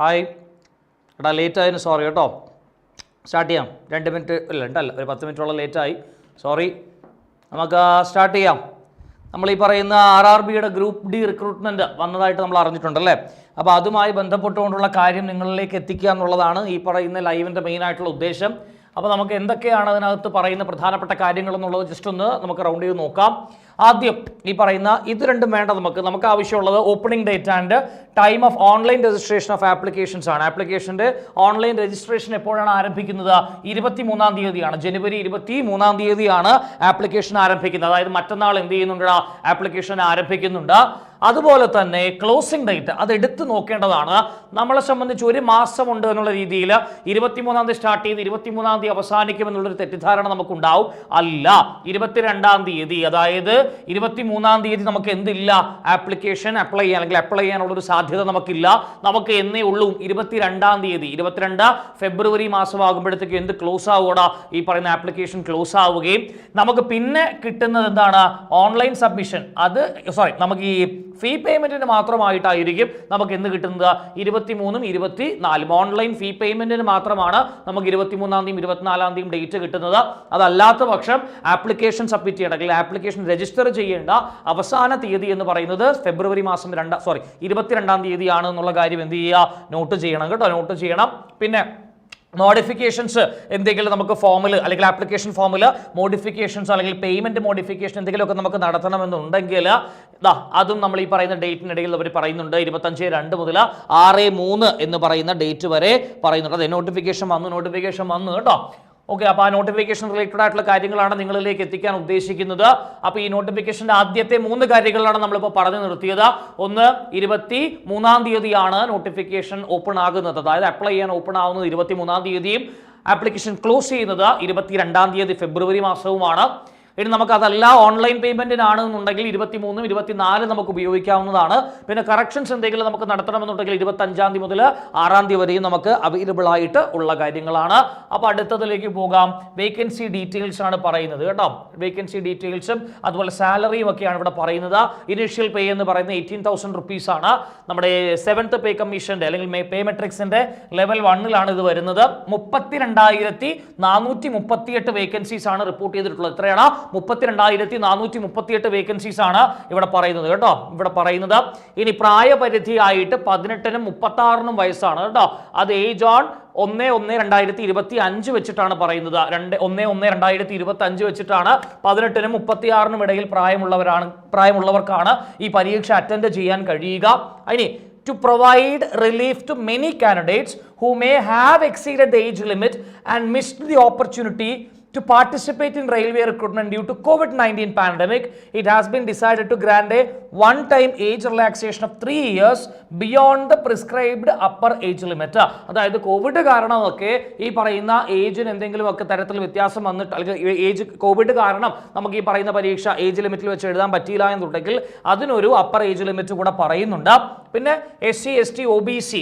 Hi. എടാ late ആയതിന് sorry കേട്ടോ. സ്റ്റാർട്ട് ചെയ്യാം. രണ്ട് മിനിറ്റ് ഇല്ല ഉണ്ടല്ല ഒരു പത്ത് മിനിറ്റോളം ലേറ്റായി സോറി നമുക്ക് സ്റ്റാർട്ട് ചെയ്യാം. നമ്മൾ ഈ പറയുന്ന ആർ ആർ ബിയുടെ ഗ്രൂപ്പ് ഡി റിക്രൂട്ട്മെന്റ് വന്നതായിട്ട് നമ്മൾ അറിഞ്ഞിട്ടുണ്ടല്ലേ? അപ്പോൾ അതുമായി ബന്ധപ്പെട്ടുകൊണ്ടുള്ള കാര്യം നിങ്ങളിലേക്ക് എത്തിക്കുക എന്നുള്ളതാണ് ഈ പറയുന്ന ലൈവിന്റെ മെയിനായിട്ടുള്ള ഉദ്ദേശം. അപ്പോൾ നമുക്ക് എന്തൊക്കെയാണ് അതിനകത്ത് പറയുന്ന പ്രധാനപ്പെട്ട കാര്യങ്ങൾ എന്നുള്ളത് ജസ്റ്റ് ഒന്ന് നമുക്ക് റൗണ്ട് ചെയ്ത് നോക്കാം. ആദ്യം ഈ പറയുന്ന ഇത് രണ്ടും വേണ്ട നമുക്ക്. നമുക്ക് ആവശ്യമുള്ളത് opening date and time of online registration of applications ആണ്. ആപ്ലിക്കേഷന്റെ ഓൺലൈൻ രജിസ്ട്രേഷൻ എപ്പോഴാണ് ആരംഭിക്കുന്നത്? ഇരുപത്തി മൂന്നാം തീയതിയാണ്. ജനുവരി ഇരുപത്തി മൂന്നാം തീയതിയാണ് ആപ്ലിക്കേഷൻ ആരംഭിക്കുന്നത്. അതായത് മറ്റന്നാൾ എന്ത് ചെയ്യുന്നുണ്ട്? ആപ്ലിക്കേഷൻ ആരംഭിക്കുന്നുണ്ട്. അതുപോലെ തന്നെ ക്ലോസിംഗ് ഡേറ്റ് അത് എടുത്തു നോക്കേണ്ടതാണ്. നമ്മളെ സംബന്ധിച്ച് ഒരു മാസമുണ്ട് എന്നുള്ള രീതിയിൽ ഇരുപത്തിമൂന്നാം തീയതി സ്റ്റാർട്ട് ചെയ്ത് ഇരുപത്തിമൂന്നാം തീയതി അവസാനിക്കും എന്നുള്ളൊരു തെറ്റിദ്ധാരണ നമുക്കുണ്ടാവും. അല്ല ഇരുപത്തിരണ്ടാം തീയതി അതായത് ഇരുപത്തിമൂന്നാം തീയതി നമുക്ക് എന്തില്ല? ആപ്ലിക്കേഷൻ അപ്ലൈ ചെയ്യാൻ അല്ലെങ്കിൽ അപ്ലൈ ചെയ്യാനുള്ളൊരു സാധ്യത നമുക്കില്ല. നമുക്ക് എന്നേ ഉള്ളൂ ഇരുപത്തിരണ്ടാം തീയതി ഇരുപത്തിരണ്ട് ഫെബ്രുവരി മാസമാകുമ്പോഴത്തേക്കും എന്ത് ക്ലോസ് ആവുകടാ? ഈ പറയുന്ന ആപ്ലിക്കേഷൻ ക്ലോസ് ആവുകയും നമുക്ക് പിന്നെ കിട്ടുന്നത് എന്താണ്? ഓൺലൈൻ സബ്മിഷൻ അത് സോറി നമുക്ക് ഈ ഫീ പേയ്മെന്റിന് മാത്രമായിട്ടായിരിക്കും നമുക്ക് എന്ന് കിട്ടുന്നത്. ഇരുപത്തിമൂന്നും ഇരുപത്തി നാലും ഓൺലൈൻ ഫീ പേയ്മെന്റിന് മാത്രമാണ് നമുക്ക് ഇരുപത്തിമൂന്നാം തീയതി ഇരുപത്തിനാലാം തീയതി ഡേറ്റ് കിട്ടുന്നത്. അതല്ലാത്ത പക്ഷം ആപ്ലിക്കേഷൻ സബ്മിറ്റ് ചെയ്യേണ്ട അല്ലെങ്കിൽ ആപ്ലിക്കേഷൻ രജിസ്റ്റർ ചെയ്യേണ്ട അവസാന തീയതി എന്ന് പറയുന്നത് ഫെബ്രുവരി മാസം രണ്ടാം സോറി ഇരുപത്തിരണ്ടാം തീയതിയാണ് എന്നുള്ള കാര്യം എന്ത് ചെയ്യുക? നോട്ട് ചെയ്യണം കേട്ടോ നോട്ട് ചെയ്യണം. പിന്നെ മോഡിഫിക്കേഷൻസ് എന്തെങ്കിലും നമുക്ക് ഫോമിൽ അല്ലെങ്കിൽ ആപ്ലിക്കേഷൻ ഫോമിൽ മോഡിഫിക്കേഷൻസ് അല്ലെങ്കിൽ പേയ്മെന്റ് മോഡിഫിക്കേഷൻ എന്തെങ്കിലുമൊക്കെ നമുക്ക് നടത്തണമെന്നുണ്ടെങ്കിൽ ദാ അതും നമ്മൾ ഈ പറയുന്ന ഡേറ്റിനിടയിൽ അവർ പറയുന്നുണ്ട്. ഇരുപത്തഞ്ച് രണ്ട് മുതൽ ആറ് മൂന്ന് എന്ന് പറയുന്ന ഡേറ്റ് വരെ പറയുന്നുണ്ട്. അതെ നോട്ടിഫിക്കേഷൻ വന്നു നോട്ടിഫിക്കേഷൻ വന്നു കേട്ടോ. ഓക്കെ അപ്പോൾ ആ നോട്ടിഫിക്കേഷൻ റിലേറ്റഡ് ആയിട്ടുള്ള കാര്യങ്ങളാണ് നിങ്ങളിലേക്ക് എത്തിക്കാൻ ഉദ്ദേശിക്കുന്നത്. അപ്പോൾ ഈ നോട്ടിഫിക്കേഷന്റെ ആദ്യത്തെ മൂന്ന് കാര്യങ്ങളാണ് നമ്മളിപ്പോൾ പറഞ്ഞു നിർത്തിയത്. ഒന്ന് ഇരുപത്തി മൂന്നാം തീയതിയാണ് നോട്ടിഫിക്കേഷൻ ഓപ്പൺ ആകുന്നത്. അതായത് അപ്ലൈ ചെയ്യാൻ ഓപ്പൺ ആവുന്നത് ഇരുപത്തി മൂന്നാം തീയതിയും. ആപ്ലിക്കേഷൻ ക്ലോസ് ചെയ്യുന്നത് ഇരുപത്തിരണ്ടാം തീയതി ഫെബ്രുവരി മാസവുമാണ്. ഇനി നമുക്ക് അതല്ല ഓൺലൈൻ പേയ്മെന്റിനാണ് എന്നുണ്ടെങ്കിൽ ഇരുപത്തി മൂന്നും ഇരുപത്തിനാല് നമുക്ക് ഉപയോഗിക്കാവുന്നതാണ്. പിന്നെ കറക്ഷൻസ് എന്തെങ്കിലും നമുക്ക് നടത്തണമെന്നുണ്ടെങ്കിൽ ഇരുപത്തി അഞ്ചാം തീയതി മുതൽ ആറാം തീയതി വരെയും നമുക്ക് അവൈലബിൾ ആയിട്ട് ഉള്ള കാര്യങ്ങളാണ്. അപ്പോൾ അടുത്തതിലേക്ക് പോകാം. വേക്കൻസി ഡീറ്റെയിൽസ് ആണ് പറയുന്നത് കേട്ടോ. വേക്കൻസി ഡീറ്റെയിൽസും അതുപോലെ സാലറിയും ഒക്കെയാണ് ഇവിടെ പറയുന്നത്. ഇനീഷ്യൽ പേ എന്ന് പറയുന്നത് എയ്റ്റീൻ തൗസൻഡ് റുപ്പീസ് ആണ്. നമ്മുടെ സെവൻത്ത് പേ കമ്മീഷന്റെ അല്ലെങ്കിൽ പേ മെട്രിക്സിന്റെ ലെവൽ വണ്ണിലാണ് ഇത് വരുന്നത്. മുപ്പത്തിരണ്ടായിരത്തി നാനൂറ്റി മുപ്പത്തിയെട്ട് വേക്കൻസീസ് ആണ് റിപ്പോർട്ട് ചെയ്തിട്ടുള്ളത്. എത്രയാണ്? മുപ്പത്തിരണ്ടായിരത്തി നാനൂറ്റി മുപ്പത്തിയെട്ട് വേക്കൻസീസ് ആണ് ഇവിടെ പറയുന്നത് കേട്ടോ. ഇവിടെ പറയുന്നത് ഇനി പ്രായപരിധിയായിട്ട് പതിനെട്ടിനും മുപ്പത്തി ആറിനും വയസ്സാണ് കേട്ടോ. അത് ഏജ് ഓൺ ഒന്ന് ഒന്ന് രണ്ടായിരത്തി ഇരുപത്തി അഞ്ച് വെച്ചിട്ടാണ് പറയുന്നത്. രണ്ട് ഒന്ന് ഒന്ന് രണ്ടായിരത്തി ഇരുപത്തി അഞ്ച് വെച്ചിട്ടാണ് പതിനെട്ടിനും മുപ്പത്തിയാറിനും ഇടയിൽ പ്രായമുള്ളവരാണ് പ്രായമുള്ളവർക്കാണ് ഈ പരീക്ഷ അറ്റൻഡ് ചെയ്യാൻ കഴിയുക. ഇനി to provide relief to many candidates who may have exceeded the age limit and missed the opportunity to participate in railway recruitment due to COVID-19 pandemic, it has been decided to grant a one-time age relaxation of three years beyond the prescribed upper age limit. അതായത് Covid കാരണമൊക്കെ ഈ പറയുന്ന ഏജിന് എന്തെങ്കിലുമൊക്കെ തരത്തിൽ വ്യത്യാസം വന്നിട്ട് അല്ലെങ്കിൽ age Covid കാരണം നമുക്ക് ഈ പറയുന്ന പരീക്ഷ ഏജ് ലിമിറ്റിൽ വെച്ച് എഴുതാൻ പറ്റിയില്ല എന്നുണ്ടെങ്കിൽ അതിനൊരു അപ്പർ ഏജ് ലിമിറ്റ് കൂടെ പറയുന്നുണ്ട് പിന്നെ S C S T O B C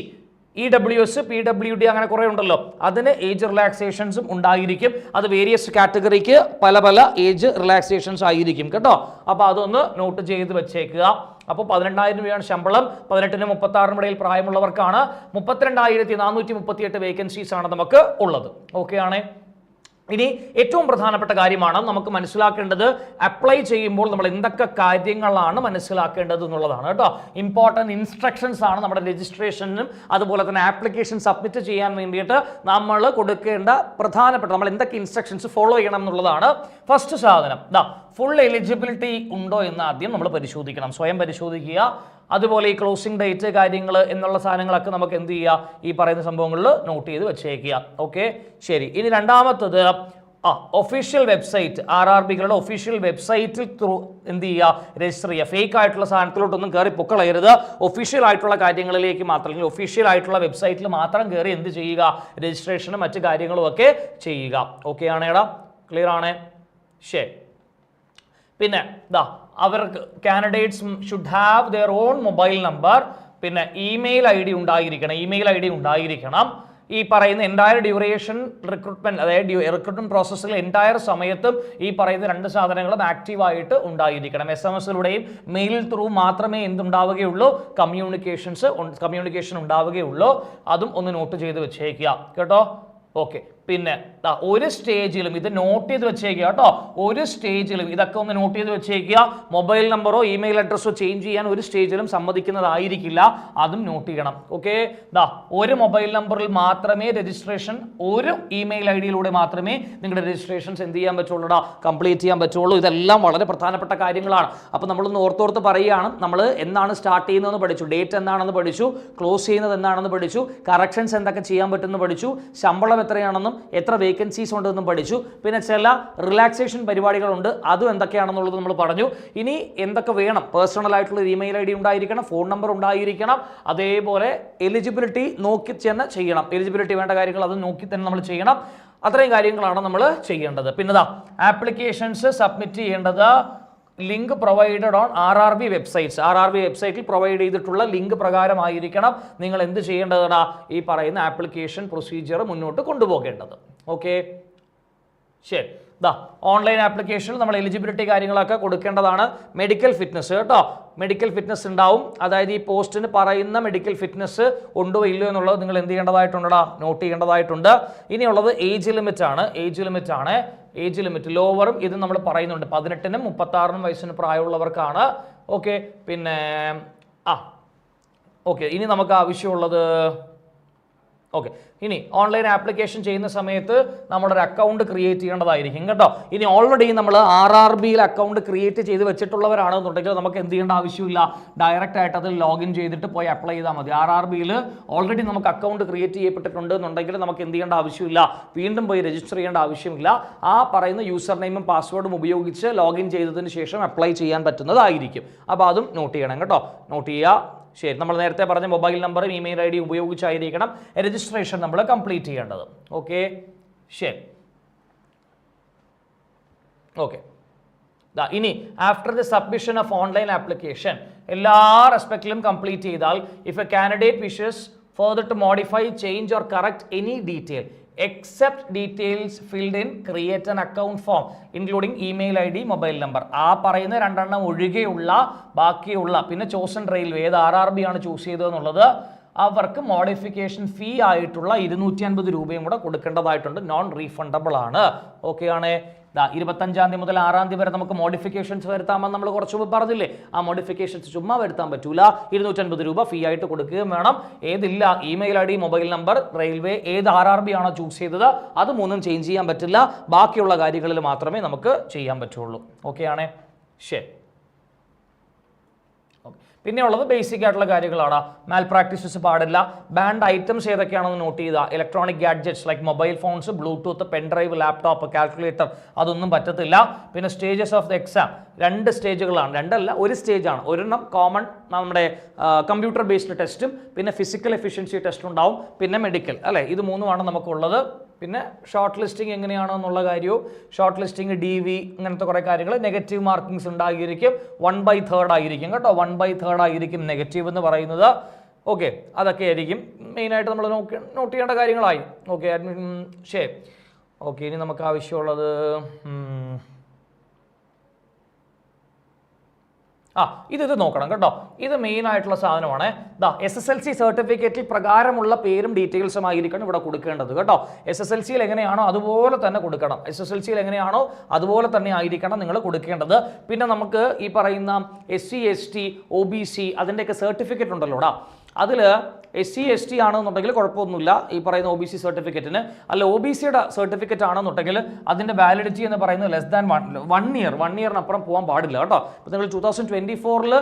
E W S P W D അങ്ങനെ കുറേ ഉണ്ടല്ലോ. അതിന് ഏജ് റിലാക്സേഷൻസും ഉണ്ടായിരിക്കും. അത് വേരിയസ് കാറ്റഗറിക്ക് പല പല ഏജ് റിലാക്സേഷൻസ് ആയിരിക്കും കേട്ടോ. അപ്പോൾ അതൊന്ന് നോട്ട് ചെയ്ത് വെച്ചേക്കുക. അപ്പോൾ പതിനെണ്ണായിരം രൂപയാണ് ശമ്പളം. പതിനെട്ടിനും മുപ്പത്തി ആറിനും ഇടയിൽ പ്രായമുള്ളവർക്കാണ് മുപ്പത്തിരണ്ടായിരത്തി നാനൂറ്റി മുപ്പത്തിയെട്ട് വേക്കൻസീസ് ആണ് നമുക്ക് ഉള്ളത്. ഓക്കെ ആണേ? ഇനി ഏറ്റവും പ്രധാനപ്പെട്ട കാര്യമാണ് നമുക്ക് മനസ്സിലാക്കേണ്ടത് അപ്ലൈ ചെയ്യുമ്പോൾ നമ്മൾ എന്തൊക്കെ കാര്യങ്ങളാണ് മനസ്സിലാക്കേണ്ടത് എന്നുള്ളതാണ് കേട്ടോ. ഇമ്പോർട്ടന്റ് ഇൻസ്ട്രക്ഷൻസ് ആണ് നമ്മുടെ രജിസ്ട്രേഷനും അതുപോലെ തന്നെ ആപ്ലിക്കേഷൻ സബ്മിറ്റ് ചെയ്യാൻ വേണ്ടിയിട്ട് നമ്മൾ കൊടുക്കേണ്ട പ്രധാനപ്പെട്ട നമ്മൾ എന്തൊക്കെ ഇൻസ്ട്രക്ഷൻസ് ഫോളോ ചെയ്യണം എന്നുള്ളതാണ് ഫസ്റ്റ് സാധനം. ദാ ഫുൾ എലിജിബിലിറ്റി ഉണ്ടോ എന്ന് ആദ്യം നമ്മൾ പരിശോധിക്കണം. സ്വയം പരിശോധിക്കുക. അതുപോലെ ഈ ക്ലോസിംഗ് ഡേറ്റ് കാര്യങ്ങൾ എന്നുള്ള സാധനങ്ങളൊക്കെ നമുക്ക് എന്ത് ചെയ്യുക ഈ പറയുന്ന സംഭവങ്ങളിൽ നോട്ട് ചെയ്ത് വെച്ചേക്കുക. ഓക്കെ ശരി. ഇനി രണ്ടാമത്തത് ആ ഒഫീഷ്യൽ വെബ്സൈറ്റ് ആർ ആർ ബികളുടെ ഒഫീഷ്യൽ വെബ്സൈറ്റിൽ ത്രൂ എന്ത് ചെയ്യുക രജിസ്റ്റർ ചെയ്യുക. ഫേക്ക് ആയിട്ടുള്ള സാധനത്തിലോട്ടൊന്നും കയറി പൊക്കളയരുത്. ഒഫീഷ്യൽ ആയിട്ടുള്ള കാര്യങ്ങളിലേക്ക് മാത്രം അല്ലെങ്കിൽ ഒഫീഷ്യൽ ആയിട്ടുള്ള വെബ്സൈറ്റിൽ മാത്രം കയറി എന്ത് ചെയ്യുക? രജിസ്ട്രേഷനും മറ്റു കാര്യങ്ങളും ഒക്കെ ചെയ്യുക. ഓക്കെ ആണേടാ? ക്ലിയർ ആണേ? ശരി. പിന്നെ ദാ അവർക്ക് candidates should have their own mobile number പിന്നെ ഇമെയിൽ ഐ ഡി ഉണ്ടായിരിക്കണം ഇമെയിൽ ഐ ഡി ഉണ്ടായിരിക്കണം. ഈ പറയുന്ന എന്റയർ ഡ്യൂറേഷൻ റിക്രൂട്ട്മെന്റ് അതായത് റിക്രൂട്ട്മെന്റ് പ്രോസസ്സിൽ എന്റയർ സമയത്തും ഈ പറയുന്ന രണ്ട് സാധനങ്ങളും ആക്റ്റീവായിട്ട് ഉണ്ടായിരിക്കണം. എസ് എം എസിലൂടെയും മെയിൽ ത്രൂ മാത്രമേ എന്തുണ്ടാവുകയുള്ളൂ? കമ്മ്യൂണിക്കേഷൻസ് കമ്മ്യൂണിക്കേഷൻ ഉണ്ടാവുകയുള്ളൂ. അതും ഒന്ന് നോട്ട് ചെയ്ത് വെച്ചേക്കുക. കേട്ടോ? ഓക്കെ പിന്നെ ഒരു സ്റ്റേജിലും ഇത് നോട്ട് ചെയ്ത് വെച്ചേക്കുക കേട്ടോ. ഒരു സ്റ്റേജിലും ഇതൊക്കെ ഒന്ന് നോട്ട് ചെയ്ത് വെച്ചേക്കുക. മൊബൈൽ നമ്പറോ ഇമെയിൽ അഡ്രസ്സോ ചേഞ്ച് ചെയ്യാൻ ഒരു സ്റ്റേജിലും സമ്മതിക്കുന്നതായിരിക്കില്ല. അതും നോട്ട് ചെയ്യണം. ഓക്കെ ദാ ഒരു മൊബൈൽ നമ്പറിൽ മാത്രമേ രജിസ്ട്രേഷൻ ഒരു ഇമെയിൽ ഐ ഡിയിലൂടെ മാത്രമേ നിങ്ങളുടെ രജിസ്ട്രേഷൻസ് എന്ത് ചെയ്യാൻ പറ്റുള്ളൂടാ കംപ്ലീറ്റ് ചെയ്യാൻ പറ്റുള്ളൂ. ഇതെല്ലാം വളരെ പ്രധാനപ്പെട്ട കാര്യങ്ങളാണ്. അപ്പോൾ നമ്മളൊന്ന് ഓർത്തോർത്ത് പറയുകയാണ്. നമ്മൾ എന്താണ് സ്റ്റാർട്ട് ചെയ്യുന്നതെന്ന് പഠിച്ചു ഡേറ്റ് എന്താണെന്ന് പഠിച്ചു ക്ലോസ് ചെയ്യുന്നത് എന്താണെന്ന് പഠിച്ചു കറക്ഷൻസ് എന്തൊക്കെ ചെയ്യാൻ പറ്റുമെന്ന് പഠിച്ചു ശമ്പളം എത്രയാണെന്നും എത്ര വേക്കൻസീസ് ഉണ്ടെന്നും പഠിച്ചു. പിന്നെ ചില റിലാക്സേഷൻ പരിപാടികളുണ്ട്. അതും എന്തൊക്കെയാണെന്നുള്ളത് നമ്മൾ പറഞ്ഞു. ഇനി എന്തൊക്കെ വേണം? പേഴ്സണൽ ആയിട്ടുള്ള ഇമെയിൽ ഐ ഡി ഉണ്ടായിരിക്കണം ഫോൺ നമ്പർ ഉണ്ടായിരിക്കണം അതേപോലെ എലിജിബിലിറ്റി നോക്കി തന്നെ ചെയ്യണം. എലിജിബിലിറ്റി വേണ്ട കാര്യങ്ങൾ അത് നോക്കി തന്നെ നമ്മൾ ചെയ്യണം. അത്രയും കാര്യങ്ങളാണ് നമ്മൾ ചെയ്യേണ്ടത്. പിന്നെതാ ആപ്ലിക്കേഷൻസ് സബ്മിറ്റ് ചെയ്യേണ്ടത് link provided on R R B websites. R R B വെബ്സൈറ്റിൽ പ്രൊവൈഡ് ചെയ്തിട്ടുള്ള ലിങ്ക് പ്രകാരമായിരിക്കണം നിങ്ങൾ എന്ത് ചെയ്യേണ്ടതാ ഈ പറയുന്ന ആപ്ലിക്കേഷൻ പ്രൊസീജിയർ മുന്നോട്ട് കൊണ്ടുപോകേണ്ടത്. ഓക്കെ? ശരി. ദാ ഓൺലൈൻ ആപ്ലിക്കേഷനിൽ നമ്മൾ എലിജിബിലിറ്റി കാര്യങ്ങളൊക്കെ കൊടുക്കേണ്ടതാണ്. മെഡിക്കൽ ഫിറ്റ്നസ് കേട്ടോ. മെഡിക്കൽ ഫിറ്റ്നസ് ഉണ്ടാവും. അതായത് ഈ പോസ്റ്റിന് പറയുന്ന മെഡിക്കൽ ഫിറ്റ്നസ് ഉണ്ടോ ഇല്ലയോ എന്നുള്ളത് നിങ്ങൾ എന്ത് ചെയ്യേണ്ടതായിട്ടുണ്ടോ നോട്ട് ചെയ്യേണ്ടതായിട്ടുണ്ട്. ഇനിയുള്ളത് ഏജ് ലിമിറ്റ് ആണ് ഏജ് ലിമിറ്റ് ആണ് ഏജ് ലിമിറ്റ് ലോവറും ഇത് നമ്മൾ പറയുന്നുണ്ട്. പതിനെട്ടിനും മുപ്പത്താറിനും വയസ്സിന് പ്രായമുള്ളവർക്കാണ്. ഓക്കെ പിന്നെ ആ ഓക്കെ ഇനി നമുക്ക് ആവശ്യമുള്ളത് ഓക്കെ ഇനി ഓൺലൈൻ ആപ്ലിക്കേഷൻ ചെയ്യുന്ന സമയത്ത് നമ്മളൊരു അക്കൗണ്ട് ക്രിയേറ്റ് ചെയ്യേണ്ടതായിരിക്കും കേട്ടോ. ഇനി ഓൾറെഡി നമ്മൾ ആർ ആർ ബിയിൽ അക്കൗണ്ട് ക്രിയേറ്റ് ചെയ്ത് വെച്ചിട്ടുള്ളവരാണെന്നുണ്ടെങ്കിൽ നമുക്ക് എന്ത് ചെയ്യേണ്ട ആവശ്യമില്ല. ഡയറക്റ്റ് ആയിട്ട് അതിൽ ലോഗിൻ ചെയ്തിട്ട് പോയി അപ്ലൈ ചെയ്താൽ മതി. ആർ ആർ ബിയിൽ ഓൾറെഡി നമുക്ക് അക്കൗണ്ട് ക്രിയേറ്റ് ചെയ്യപ്പെട്ടിട്ടുണ്ട് എന്നുണ്ടെങ്കിൽ നമുക്ക് എന്ത് ചെയ്യേണ്ട ആവശ്യമില്ല. വീണ്ടും പോയി രജിസ്റ്റർ ചെയ്യേണ്ട ആവശ്യമില്ല. ആ പറയുന്ന യൂസർ നെയിമും പാസ്വേഡും ഉപയോഗിച്ച് ലോഗിൻ ചെയ്തതിന് ശേഷം അപ്ലൈ ചെയ്യാൻ പറ്റുന്നതായിരിക്കും. അപ്പോൾ അതും നോട്ട് ചെയ്യണം കേട്ടോ. നോട്ട് ചെയ്യുക. ശരി നമ്മൾ നേരത്തെ പറഞ്ഞ മൊബൈൽ നമ്പറും ഇമെയിൽ ഐ ഡി ഉപയോഗിച്ചായിരിക്കണം രജിസ്ട്രേഷൻ നമ്മൾ കംപ്ലീറ്റ് ചെയ്യേണ്ടത്. ഓക്കെ? ശരി. ഓക്കെ. ഇനി after the submission of online application എല്ലാ റെസ്പെക്റ്റിലും കംപ്ലീറ്റ് ചെയ്താൽ if a candidate wishes further to modify change or correct any detail except details filled in create an account form including email I D mobile number ആ പറയുന്ന രണ്ടെണ്ണം ഒഴികെയുള്ള ബാക്കിയുള്ള പിന്നെ chosen railway ഏത് ആർ ആർ ബി ആണ് choose ചെയ്തതെന്നുള്ളത് അവർക്ക് മോഡിഫിക്കേഷൻ ഫീ ആയിട്ടുള്ള ഇരുന്നൂറ്റി അൻപത് രൂപയും കൂടെ കൊടുക്കേണ്ടതായിട്ടുണ്ട്. നോൺ റീഫണ്ടബിൾ ആണ്. ഓക്കെ ആണ്? ഇരുപത്തഞ്ചാം തീയതി മുതൽ ആറാം തീയതി വരെ നമുക്ക് മോഡിഫിക്കേഷൻസ് വരുത്താമെന്ന് നമ്മൾ കുറച്ച് പറഞ്ഞില്ലേ? ആ മോഡിഫിക്കേഷൻസ് ചുമ്മാ വരുത്താൻ പറ്റൂല. ഇരുന്നൂറ്റൻപത് രൂപ ഫീ ആയിട്ട് കൊടുക്കുകയും വേണം. ഏതില്ല email I D mobile number railway ഏത് ആർ ആർ ബി ആണോ ചൂസ് ചെയ്തത് അത് മൂന്നും ചേഞ്ച് ചെയ്യാൻ പറ്റില്ല. ബാക്കിയുള്ള കാര്യങ്ങളിൽ മാത്രമേ നമുക്ക് ചെയ്യാൻ പറ്റുള്ളൂ. ഓക്കെ ആണേ? ശരി. ഓക്കെ. പിന്നെയുള്ളത് ബേസിക് ആയിട്ടുള്ള കാര്യങ്ങളാണ്. മാൽ പ്രാക്ടീസസ് പാടില്ല. ബാൻഡ് ഐറ്റംസ് ഏതൊക്കെയാണെന്ന് നോട്ട് ചെയ്യുക electronic gadgets like mobile phones Bluetooth pendrive laptop calculator അതൊന്നും പറ്റത്തില്ല. പിന്നെ സ്റ്റേജസ് ഓഫ് ദ എക്സാം രണ്ട് സ്റ്റേജുകളാണ് രണ്ടല്ല ഒരു സ്റ്റേജാണ് ഒരെണ്ണം കോമൺ നമ്മുടെ കമ്പ്യൂട്ടർ ബേസ്ഡ് ടെസ്റ്റും പിന്നെ ഫിസിക്കൽ എഫിഷ്യൻസി ടെസ്റ്റും ഉണ്ടാവും. പിന്നെ മെഡിക്കൽ അല്ലേ? ഇത് മൂന്നുമാണ് നമുക്കുള്ളത്. പിന്നെ ഷോർട്ട് ലിസ്റ്റിംഗ് എങ്ങനെയാണോ എന്നുള്ള കാര്യവും ഷോർട്ട് ലിസ്റ്റിംഗ് ഡി വി ഇങ്ങനത്തെ കുറേ കാര്യങ്ങൾ നെഗറ്റീവ് മാർക്കിങ്സ് ഉണ്ടായിരിക്കും വൺ ബൈ തേർഡ് ആയിരിക്കും കേട്ടോ. വൺ ബൈ തേർഡ് ആയിരിക്കും നെഗറ്റീവ് എന്ന് പറയുന്നത്. ഓക്കെ അതൊക്കെ ആയിരിക്കും. മെയിനായിട്ട് നമ്മൾ നോക്കി നോട്ട് ചെയ്യേണ്ട കാര്യങ്ങളായി. ഓക്കെ ശരി. ഓക്കെ ഇനി നമുക്ക് ആവശ്യമുള്ളത് ആ ഇത് ഇത് നോക്കണം കേട്ടോ. ഇത് മെയിൻ ആയിട്ടുള്ള സാധനമാണ്. ദാ എസ് എസ് എൽ സി സർട്ടിഫിക്കറ്റിൽ പ്രകാരമുള്ള പേരും ഡീറ്റെയിൽസും ആയിരിക്കണം ഇവിടെ കൊടുക്കേണ്ടത് കേട്ടോ. എസ് എസ് എൽ സിയിൽ എങ്ങനെയാണോ അതുപോലെ തന്നെ കൊടുക്കണം. എസ് എസ് എൽ സിയിൽ എങ്ങനെയാണോ അതുപോലെ തന്നെ ആയിരിക്കണം നിങ്ങൾ കൊടുക്കേണ്ടത്. പിന്നെ നമുക്ക് ഈ പറയുന്ന S C S T O B C അതിന്റെയൊക്കെ സർട്ടിഫിക്കറ്റ് ഉണ്ടല്ലോടാ അതിൽ എസ് സി എസ് ടി ആണെന്നുണ്ടെങ്കിൽ കുഴപ്പമൊന്നുമില്ല. ഈ പറയുന്ന ഒ ബി സി സർട്ടിഫിക്കറ്റിന് അല്ല ഒ ബി സിയുടെ സർട്ടിഫിക്കറ്റ് ആണെന്നുണ്ടെങ്കിൽ അതിന്റെ വാലിഡിറ്റി എന്ന് പറയുന്നത് less than one one year one ഇയറിനപ്പുറം പോകാൻ പാടില്ല കേട്ടോ. ഇപ്പോൾ നിങ്ങൾ ടൂ തൗസൻഡ് ട്വന്റി ഫോറിൽ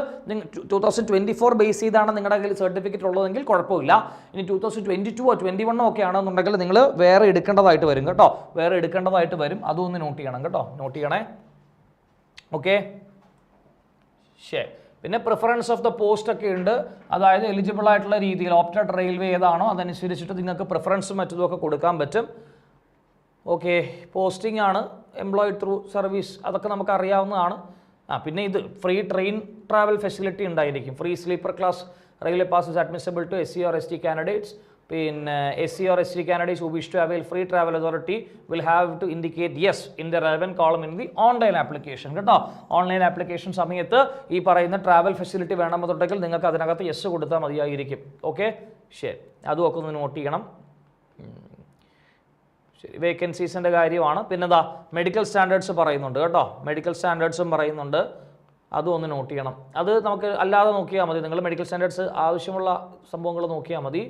two thousand twenty four base ചെയ്താണ് നിങ്ങളുടെ കയ്യിൽ സർട്ടിഫിക്കറ്റ് ഉള്ളതെങ്കിൽ കുഴപ്പമില്ല. ഇനി two thousand twenty two twenty വണ്ണോ ഒക്കെ ആണെന്നുണ്ടെങ്കിൽ നിങ്ങൾ വേറെ എടുക്കേണ്ടതായിട്ട് വരും കേട്ടോ. വേറെ എടുക്കേണ്ടതായിട്ട് വരും. അതും ഒന്ന് നോട്ട് ചെയ്യണം കേട്ടോ. നോട്ട് ചെയ്യണേ. ഓക്കെ ശരി. പിന്നെ പ്രിഫറൻസ് ഓഫ് ദ പോസ്റ്റ് ഒക്കെ ഉണ്ട്. അതായത് എലിജിബിൾ ആയിട്ടുള്ള രീതിയിൽ ഓപ്റ്റഡ് റെയിൽവേ ഏതാണോ അതനുസരിച്ചിട്ട് നിങ്ങൾക്ക് പ്രിഫറൻസും മറ്റതും ഒക്കെ കൊടുക്കാൻ പറ്റും. ഓക്കെ പോസ്റ്റിംഗ് ആണ് എംപ്ലോയിഡ് ത്രൂ സർവീസ് അതൊക്കെ നമുക്ക് അറിയാവുന്നതാണ്. ആ പിന്നെ ഇത് ഫ്രീ ട്രെയിൻ ട്രാവൽ ഫെസിലിറ്റി ഉണ്ടായിരിക്കും. Free sleeper class railway passes admissible to S C or S T candidates പിന്നെ S C or S T candidates who wish to avail free travel authority will have to indicate yes in the relevant column in the online application കേട്ടോ? Online application സമയത്ത് ഈ പറയുന്ന travel facility വേണമെന്നുണ്ടെങ്കിൽ നിങ്ങൾക്ക് അതിനകത്ത് yes കൊടുത്താൽ മതിയായിരിക്കും. Okay ശരി. അതും ഒക്കെ ഒന്ന് നോട്ട് ചെയ്യണം. ശരി. വേക്കൻസീസിന്റെ കാര്യമാണ്. പിന്നെന്താ? മെഡിക്കൽ സ്റ്റാൻഡേർഡ്സ് പറയുന്നുണ്ട് കേട്ടോ. മെഡിക്കൽ സ്റ്റാൻഡേർഡ്സും പറയുന്നുണ്ട്. അതും ഒന്ന് നോട്ട് ചെയ്യണം. അത് നമുക്ക് അല്ലാതെ നോക്കിയാൽ മതി. നിങ്ങൾ മെഡിക്കൽ സ്റ്റാൻഡേർഡ്സ് ആവശ്യമുള്ള സംഭവങ്ങൾ നോക്കിയാൽ മതി.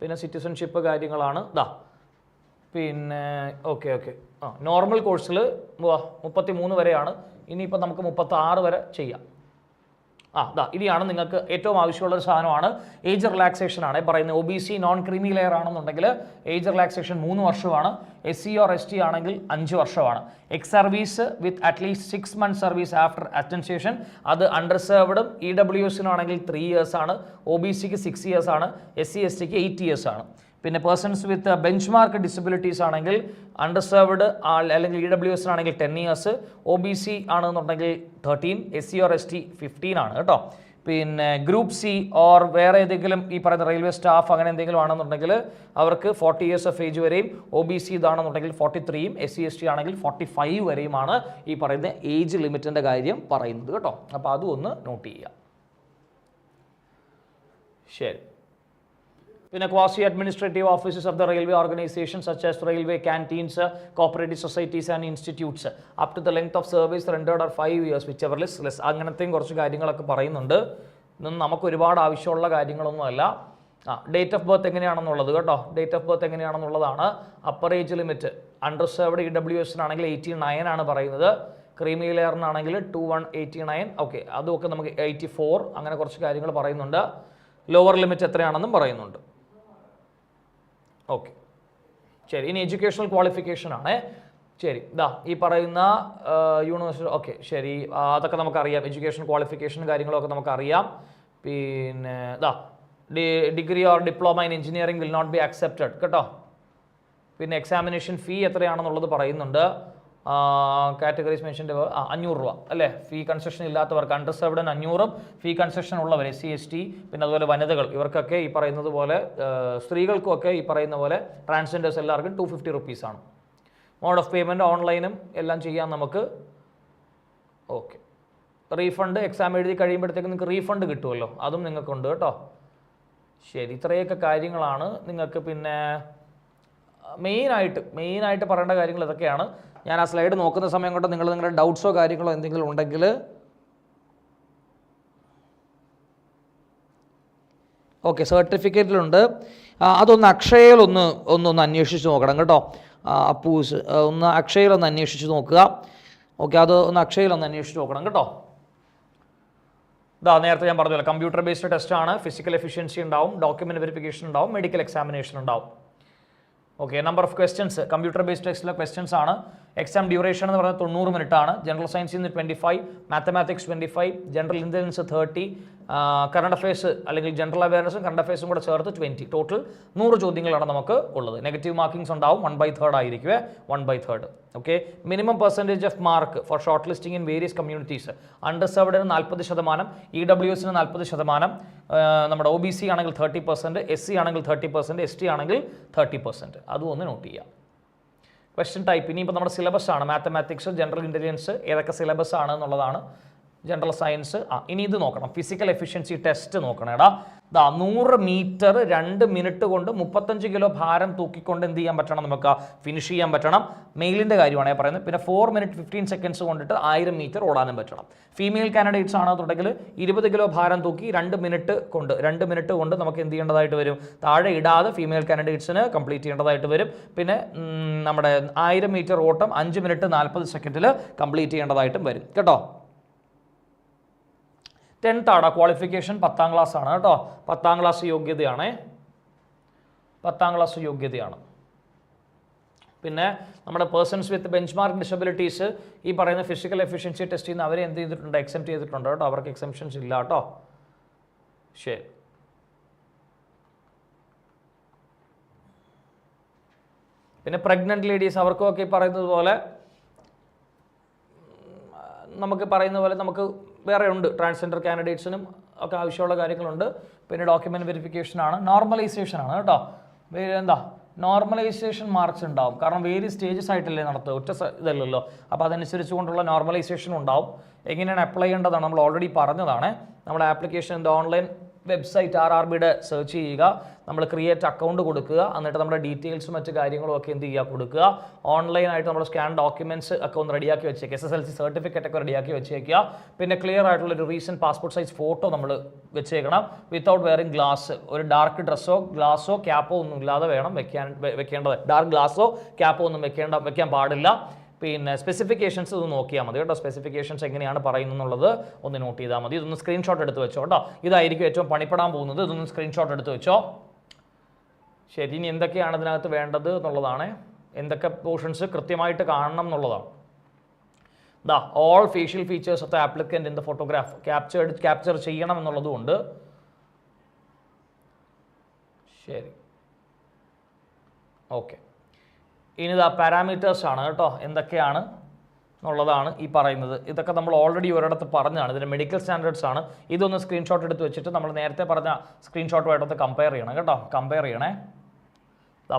പിന്നെ സിറ്റിസൺഷിപ്പ് കാര്യങ്ങളാണ്. ഇതാ പിന്നെ ഓക്കെ ഓക്കെ ആ നോർമൽ കോഴ്സിൽ മുപ്പത്തി മൂന്ന് വരെയാണ്. ഇനിയിപ്പോൾ നമുക്ക് മുപ്പത്താറ് വരെ ചെയ്യാം. ആ ദാ ഇനിയാണ് നിങ്ങൾക്ക് ഏറ്റവും ആവശ്യമുള്ള ഒരു സാധനമാണ് ഏജ് റിലാക്സേഷൻ ആണ്. പറയുന്നത് O B C non creamy layer ആണെന്നുണ്ടെങ്കിൽ ഏജ് റിലാക്സേഷൻ മൂന്ന് വർഷമാണ്. S C or S T ആണെങ്കിൽ അഞ്ച് വർഷമാണ്. Ex service with at least six month service after attestation അത് അണ്ടർസേർവ്ഡും ഇ ഡബ്ല്യു എസിനാണെങ്കിൽ ത്രീ ഇയേഴ്സ് ആണ്. ഒ ബി സിക്ക് സിക്സ് ഇയേഴ്സ് ആണ്. എസ് സി എസ് ടിക്ക് എയ്റ്റ് ഇയേഴ്സ് ആണ്. പിന്നെ persons with bench mark disabilities ആണെങ്കിൽ അണ്ടർസേർവ്ഡ് അല്ലെങ്കിൽ ഇ ഡബ്ല്യു എസ് ആണെങ്കിൽ ten years O B C ആണെന്നുണ്ടെങ്കിൽ thirteen S C or S T fifteen ആണ് കേട്ടോ. പിന്നെ ഗ്രൂപ്പ് സി ഓർ വേറെ ഏതെങ്കിലും ഈ പറയുന്ന റെയിൽവേ സ്റ്റാഫ് അങ്ങനെ എന്തെങ്കിലും ആണെന്നുണ്ടെങ്കിൽ അവർക്ക് ഫോർട്ടി ഇയേഴ്സ് ഓഫ് ഏജ് വരെയും ഒ ബി സി ഇതാണെന്നുണ്ടെങ്കിൽ ഫോർട്ടി ത്രീയും എസ് സി എസ് ടി ആണെങ്കിൽ ഫോർട്ടി ഫൈവ് വരെയുമാണ് ഈ പറയുന്ന ഏജ് ലിമിറ്റിന്റെ കാര്യം പറയുന്നത് കേട്ടോ. അപ്പോൾ അതും ഒന്ന് നോട്ട് ചെയ്യുക. ശരി. പിന്നെ quasi administrative offices of the railway organisation such as railway canteens cooperative societies and institutes up to the length of service rendered or five years whichever less less അങ്ങനത്തെയും കുറച്ച് കാര്യങ്ങളൊക്കെ പറയുന്നുണ്ട്. ഇതൊന്നും നമുക്ക് ഒരുപാട് ആവശ്യമുള്ള കാര്യങ്ങളൊന്നുമല്ല ആ ഡേറ്റ് ഓഫ് ബർത്ത് എങ്ങനെയാണെന്നുള്ളത് കേട്ടോ. Date of birth എങ്ങനെയാണെന്നുള്ളതാണ് upper age limit underserved E W എസിനാണെങ്കിൽ eighty nine ആണ് പറയുന്നത്. Creamy ലെയറിനാണെങ്കിൽ two one eighty nine okay അതുമൊക്കെ നമുക്ക് എയ്റ്റി ഫോർ അങ്ങനെ കുറച്ച് കാര്യങ്ങൾ പറയുന്നുണ്ട്. ലോവർ ലിമിറ്റ് എത്രയാണെന്നും പറയുന്നുണ്ട്. ഓക്കെ ശരി ഇനി എഡ്യൂക്കേഷണൽ ക്വാളിഫിക്കേഷൻ ആണ്. ശരി ഇതാ ഈ പറയുന്ന യൂണിവേഴ്സിറ്റി ഓക്കെ ശരി അതൊക്കെ നമുക്കറിയാം. എഡ്യൂക്കേഷൻ ക്വാളിഫിക്കേഷൻ കാര്യങ്ങളൊക്കെ നമുക്കറിയാം. പിന്നെ ഇതാ degree or diploma in engineering will not be accepted കേട്ടോ. പിന്നെ എക്സാമിനേഷൻ ഫീ എത്രയാണെന്നുള്ളത് പറയുന്നുണ്ട്. കാറ്റഗറീസ് മെൻഷന്റെ അഞ്ഞൂറ് രൂപ അല്ലേ? ഫീ കൺസെഷൻ ഇല്ലാത്തവർക്ക് അണ്ടർസേർവ്ഡിന് അഞ്ഞൂറും ഫീ കൺസെഷൻ ഉള്ളവർ എസ് സി എസ് ടി പിന്നെ അതുപോലെ വനിതകൾ ഇവർക്കൊക്കെ ഈ പറയുന്നത് പോലെ സ്ത്രീകൾക്കൊക്കെ ഈ പറയുന്ന പോലെ ട്രാൻസ്ജെൻഡേഴ്സ് എല്ലാവർക്കും ടു ഫിഫ്റ്റി റുപ്പീസാണ് മോഡ് ഓഫ് പേയ്മെന്റ് ഓൺലൈനും എല്ലാം ചെയ്യാം നമുക്ക്. ഓക്കെ റീഫണ്ട് എക്സാം എഴുതി കഴിയുമ്പോഴത്തേക്ക് നിങ്ങൾക്ക് റീഫണ്ട് കിട്ടുമല്ലോ അതും നിങ്ങൾക്കുണ്ട് കേട്ടോ. ശരി ഇത്രയൊക്കെ കാര്യങ്ങളാണ്. നിങ്ങൾക്ക് പിന്നെ മെയിനായിട്ട് മെയിനായിട്ട് പറയേണ്ട കാര്യങ്ങൾ ഇതൊക്കെയാണ്. ഞാൻ ആ സ്ലൈഡ് നോക്കുന്ന സമയം കൊണ്ട് നിങ്ങൾ നിങ്ങളുടെ ഡൗട്ട്സോ കാര്യങ്ങളോ എന്തെങ്കിലും ഉണ്ടെങ്കിൽ ഓക്കെ സർട്ടിഫിക്കറ്റിലുണ്ട് അതൊന്ന് അതൊന്ന് അക്ഷയയിലൊന്ന് ഒന്നൊന്ന് അന്വേഷിച്ച് നോക്കണം കേട്ടോ. അപ്പൂസ് ഒന്ന് അക്ഷയയിൽ ഒന്ന് അന്വേഷിച്ച് നോക്കുക. ഓക്കെ അത് ഒന്ന് അക്ഷയയിലൊന്ന് അന്വേഷിച്ച് നോക്കണം കേട്ടോ. ഇതാ നേരത്തെ ഞാൻ പറഞ്ഞല്ലോ കമ്പ്യൂട്ടർ ബേസ്ഡ് ടെസ്റ്റ് ആണ്. ഫിസിക്കൽ എഫിഷ്യൻസി ഉണ്ടാവും ഡോക്യുമെന്റ് വെരിഫിക്കേഷൻ ഉണ്ടാവും മെഡിക്കൽ എക്സാമിനേഷൻ ഉണ്ടാവും. Okay number of questions computer based ടെക്സ്റ്റിലെ questions ആണ്. എക്സാം ഡ്യൂറേഷൻ എന്ന് പറഞ്ഞാൽ തൊണ്ണൂറ് മിനിറ്റ് ആണ്. ജനറൽ സയൻസിൽ നിന്ന് twenty five mathematics twenty five general intelligence thirty current affairs അല്ലെങ്കിൽ ജനറൽ അവയർനെസ്സും കറണ്ട് അഫയേഴ്സും കൂടെ ചേർത്ത് ട്വന്റി ടോട്ടൽ നൂറ് ചോദ്യങ്ങളാണ് നമുക്ക് ഉള്ളത്. നെഗറ്റീവ് മാർക്കിംഗ്സ് ഉണ്ടാവും. One by third ആയിരിക്കുമേ one by third okay minimum percentage of mark for short listing in various communities അണ്ടർസേർവ്ഡിന് നാൽപ്പത് ശതമാനം. ഇ ഡബ്ല്യു എസിന് നാൽപ്പത് ശതമാനം. നമ്മുടെ ഒ ബി സി ആണെങ്കിൽ തേർട്ടി പെർസെന്റ് എസ് സി ആണെങ്കിൽ തേർട്ടി പെർസെന്റ് എസ് ടി ആണെങ്കിൽ തേർട്ടി പെർസെന്റ് അതും ഒന്ന് നോട്ട് ചെയ്യാം. ക്വസ്റ്റ്യൻ ടൈപ്പ് ഇനിയിപ്പോൾ നമ്മുടെ സിലബസ് ആണ്. മാത്തമാറ്റിക്സ് ജനറൽ ഇന്റലിജൻസ് ഏതൊക്കെ സിലബസ് ആണ് എന്നുള്ളതാണ് ജനറൽ സയൻസ് ആ ഇനി ഇത് നോക്കണം. ഫിസിക്കൽ എഫിഷ്യൻസി ടെസ്റ്റ് നോക്കണം. എടാ ദാ നൂറ് മീറ്റർ രണ്ട് മിനിറ്റ് കൊണ്ട് മുപ്പത്തഞ്ച് കിലോ ഭാരം തൂക്കിക്കൊണ്ട് എന്ത് ചെയ്യാൻ പറ്റണം നമുക്ക്? ഫിനിഷ് ചെയ്യാൻ പറ്റണം. മെയിലിന്റെ കാര്യമാണ് ഞാൻ പറയുന്നത്. പിന്നെ ഫോർ മിനിറ്റ് ഫിഫ്റ്റീൻ സെക്കൻഡ്സ് കൊണ്ടിട്ട് ആയിരം മീറ്റർ ഓടാനും പറ്റണം. ഫീമെയിൽ കാൻഡിഡേറ്റ്സ് ആണെന്നുണ്ടെങ്കിൽ ഇരുപത് കിലോ ഭാരം തൂക്കി രണ്ട് മിനിറ്റ് കൊണ്ട് രണ്ട് മിനിറ്റ് കൊണ്ട് നമുക്ക് എന്ത് ചെയ്യേണ്ടതായിട്ട് വരും? താഴെ ഇടാതെ ഫീമെയിൽ കാൻഡിഡേറ്റ്സിന് കംപ്ലീറ്റ് ചെയ്യേണ്ടതായിട്ട് വരും. പിന്നെ നമ്മുടെ ആയിരം മീറ്റർ ഓട്ടം അഞ്ച് മിനിറ്റ് നാൽപ്പത് സെക്കൻഡിൽ കംപ്ലീറ്റ് ചെയ്യേണ്ടതായിട്ടും വരും. കേട്ടോ? ടെൻത്ത് ആണ് ക്വാളിഫിക്കേഷൻ പത്താം ക്ലാസ് ആണ് കേട്ടോ. പത്താം ക്ലാസ് യോഗ്യതയാണേ. പത്താം ക്ലാസ് യോഗ്യതയാണ്. പിന്നെ നമ്മുടെ persons with bench mark disabilities ഈ പറയുന്ന ഫിസിക്കൽ എഫിഷ്യൻസി ടെസ്റ്റ് ചെയ്യുന്ന അവരെ എന്ത് ചെയ്തിട്ടുണ്ട്? എക്സെപ്റ്റ് ചെയ്തിട്ടുണ്ട് കേട്ടോ. അവർക്ക് എക്സെപ്ഷൻസ് ഇല്ല കേട്ടോ. ശരി. പിന്നെ പ്രഗ്നന്റ് ലേഡീസ് അവർക്കും ഒക്കെ പറയുന്നത് പോലെ നമുക്ക് പറയുന്ന പോലെ നമുക്ക് വേറെ ഉണ്ട് ട്രാൻസ്ജെൻഡർ കാൻഡിഡേറ്റ്സിനും ഒക്കെ ആവശ്യമുള്ള കാര്യങ്ങളുണ്ട്. പിന്നെ ഡോക്യുമെന്റ് നോർമലൈസേഷൻ ആണ്. കേട്ടോ. എന്താ? നോർമലൈസേഷൻ മാർക്സ് ഉണ്ടാവും. കാരണം വേരി സ്റ്റേജസ് ആയിട്ടല്ലേ നടത്തുക. ഒറ്റ ഇതല്ലല്ലോ. അപ്പോൾ അതനുസരിച്ച് കൊണ്ടുള്ള നോർമലൈസേഷൻ ഉണ്ടാവും. എങ്ങനെയാണ് അപ്ലൈ ചെയ്യേണ്ടതാണ്? നമ്മൾ ഓൾറെഡി പറഞ്ഞതാണ്. നമ്മുടെ ആപ്ലിക്കേഷൻ എന്താ? ഓൺലൈൻ വെബ്സൈറ്റ് ആർ ആർ ബിയുടെ സെർച്ച് ചെയ്യുക നമ്മൾ ക്രിയേറ്റ് അക്കൗണ്ട് കൊടുക്കുക എന്നിട്ട് നമ്മുടെ ഡീറ്റെയിൽസും മറ്റു കാര്യങ്ങളും ഒക്കെ എന്ത് ചെയ്യുക കൊടുക്കുക. ഓൺലൈനായിട്ട് നമ്മൾ സ്കാൻ ഡോക്യുമെന്റ്സ് ഒക്കെ ഒന്ന് റെഡിയാക്കി വെച്ചേക്കുക. S S L C certificate ഒക്കെ റെഡിയാക്കി വെച്ചേക്കുക. പിന്നെ ക്ലിയർ ആയിട്ടുള്ള ഒരു റീസെന്റ് പാസ്പോർട്ട് സൈസ് ഫോട്ടോ നമ്മൾ വെച്ചേക്കണം. വിത്തൗട്ട് വെയറിംഗ് ഗ്ലാസ് ഒരു ഡാർക്ക് ഡ്രസ്സോ ഗ്ലാസോ ക്യാപ്പോ ഒന്നും ഇല്ലാതെ വേണം വെക്കാൻ വെക്കേണ്ടത്. ഡാർക്ക് ഗ്ലാസോ ക്യാപ്പോ ഒന്നും വെക്കേണ്ട വെക്കാൻ പാടില്ല. പിന്നെ സ്പെസിഫിക്കേഷൻസ് ഒന്ന് നോക്കിയാൽ മതി കേട്ടോ. സ്പെസിഫിക്കേഷൻസ് എങ്ങനെയാണ് പറയുന്നത് എന്നുള്ളത് ഒന്ന് നോട്ട് ചെയ്താൽ മതി. ഇതൊന്ന് സ്ക്രീൻഷോട്ട് എടുത്ത് വെച്ചോ കേട്ടോ. ഇതായിരിക്കും ഏറ്റവും പണിപ്പെടാൻ പോകുന്നത്. ഇതൊന്ന് സ്ക്രീൻഷോട്ട് എടുത്ത് വെച്ചോ. ശരി ഇനി എന്തൊക്കെയാണ് ഇതിനകത്ത് വേണ്ടത് എന്നുള്ളതാണ്. എന്തൊക്കെ പോർഷൻസ് കൃത്യമായിട്ട് കാണണം എന്നുള്ളതാണ്. ദാ all facial features of the applicant in the photograph captured capture ചെയ്യണം എന്നുള്ളതുകൊണ്ട് ശരി. ഓക്കെ ഇനി ഇതാ പാരാമീറ്റേഴ്സ് ആണ് കേട്ടോ. എന്തൊക്കെയാണ് എന്നുള്ളതാണ് ഈ പറയുന്നത്. ഇതൊക്കെ നമ്മൾ ഓൾറെഡി ഒരിടത്ത് പറഞ്ഞതാണ്. ഇതിന്റെ മെഡിക്കൽ സ്റ്റാൻഡേർഡ്സ് ആണ്. ഇതൊന്ന് സ്ക്രീൻഷോട്ട് എടുത്ത് വെച്ചിട്ട് നമ്മൾ നേരത്തെ പറഞ്ഞ സ്ക്രീൻഷോട്ടുമായിട്ടൊന്ന് കമ്പയർ ചെയ്യണം കേട്ടോ. കമ്പയർ ചെയ്യണേ.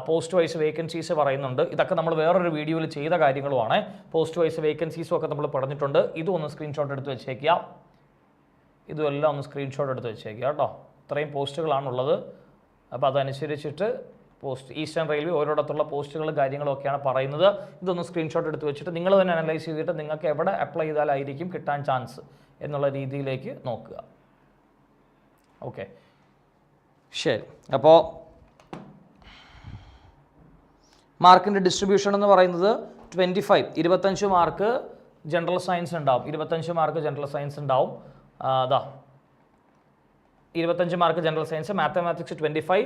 പോസ്റ്റ് വൈസ് വേക്കൻസീസ് പറയുന്നുണ്ട്. ഇതൊക്കെ നമ്മൾ വേറൊരു വീഡിയോയിൽ ചെയ്ത കാര്യങ്ങളുമാണ്. പോസ്റ്റ് വൈസ് വേക്കൻസീസും ഒക്കെ നമ്മൾ പറഞ്ഞിട്ടുണ്ട്. ഇതും ഒന്ന് സ്ക്രീൻഷോട്ട് എടുത്ത് വെച്ചേക്കുക. ഇതുമെല്ലാം ഒന്ന് സ്ക്രീൻഷോട്ട് എടുത്ത് വെച്ചേക്കുക കേട്ടോ. ഇത്രയും പോസ്റ്റുകളാണുള്ളത് അപ്പോൾ അതനുസരിച്ചിട്ട് പോസ്റ്റ് ഈസ്റ്റേൺ റെയിൽവേ ഓരോടത്തുള്ള പോസ്റ്റുകളും കാര്യങ്ങളും ഒക്കെയാണ് പറയുന്നത്. ഇതൊന്ന് സ്ക്രീൻഷോട്ട് എടുത്ത് വെച്ചിട്ട് നിങ്ങൾ തന്നെ അനലൈസ് ചെയ്തിട്ട് നിങ്ങൾക്ക് എവിടെ അപ്ലൈ ചെയ്താലായിരിക്കും കിട്ടാൻ ചാൻസ് എന്നുള്ള രീതിയിലേക്ക് നോക്കുക. ഓക്കെ ശരി. അപ്പോൾ മാർക്കിന്റെ ഡിസ്ട്രിബ്യൂഷൻ എന്ന് പറയുന്നത് ട്വന്റി ഫൈവ് ഇരുപത്തഞ്ച് മാർക്ക് ജനറൽ സയൻസ് ഉണ്ടാവും. ഇരുപത്തഞ്ച് മാർക്ക് ജനറൽ സയൻസ് ഉണ്ടാവും. അതാ ഇരുപത്തഞ്ച് mark general science mathematics twenty five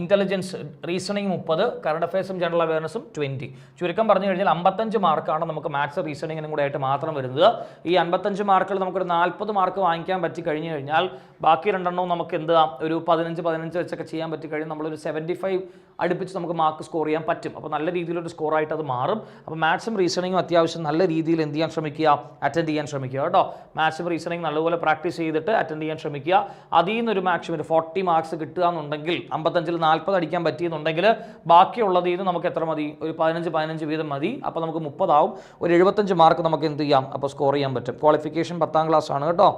intelligence reasoning മുപ്പത് കറണ്ട് അഫയേഴ്സും ജനറൽ അവയർനെസ്സും ട്വന്റി ചുരുക്കം പറഞ്ഞു കഴിഞ്ഞാൽ അമ്പത്തഞ്ച് മാർക്കാണ് നമുക്ക് മാത്സ് റീസണിങ്ങിനും കൂടെ ആയിട്ട് മാത്രം വരുന്നത്. ഈ അൻപത്തഞ്ച് മാർക്കിൽ നമുക്കൊരു നാൽപ്പത് മാർക്ക് വാങ്ങിക്കാൻ പറ്റി കഴിഞ്ഞു കഴിഞ്ഞാൽ ബാക്കി രണ്ടെണ്ണവും നമുക്ക് എന്ത് ഒരു പതിനഞ്ച് പതിനഞ്ച് വെച്ചൊക്കെ ചെയ്യാൻ പറ്റി കഴിഞ്ഞാൽ നമ്മളൊരു സെവന്റി ഫൈവ് അടുപ്പിച്ച് നമുക്ക് മാർക്ക് സ്കോർ ചെയ്യാൻ പറ്റും. അപ്പോൾ നല്ല രീതിയിലൊരു സ്കോർ ആയിട്ട് അത് മാറും. അപ്പോൾ മാത്സും റീസണിങ്ങും അത്യാവശ്യം നല്ല രീതിയിൽ എന്ത് ചെയ്യാൻ ശ്രമിക്കുക? അറ്റൻഡ് ചെയ്യാൻ ശ്രമിക്കുക കേട്ടോ. മാത്സും റീസണിങ് നല്ലപോലെ പ്രാക്ടീസ് ചെയ്തിട്ട് അറ്റൻഡ് ചെയ്യാൻ ശ്രമിക്കുക. അതിൽ നിന്നൊരു മാക്സിമം ഒരു ഫോർട്ടി മാർക്സ് കിട്ടുക എന്നുണ്ടെങ്കിൽ അമ്പത്തഞ്ചിൽ നാൽപ്പത് അടിക്കാൻ പറ്റിയെന്നുണ്ടെങ്കിൽ ബാക്കിയുള്ളതിൽ നിന്ന് നമുക്ക് എത്ര മതി? ഒരു പതിനഞ്ച് പതിനഞ്ച് വീതം മതി. അപ്പോൾ നമുക്ക് മുപ്പതാവും. ഒരു എഴുപത്തഞ്ച് മാർക്ക് നമുക്ക് എന്ത് ചെയ്യാം? അപ്പോൾ സ്കോർ ചെയ്യാൻ പറ്റും. ക്വാളിഫിക്കേഷൻ പത്താം ക്ലാസ് ആണ് കേട്ടോ.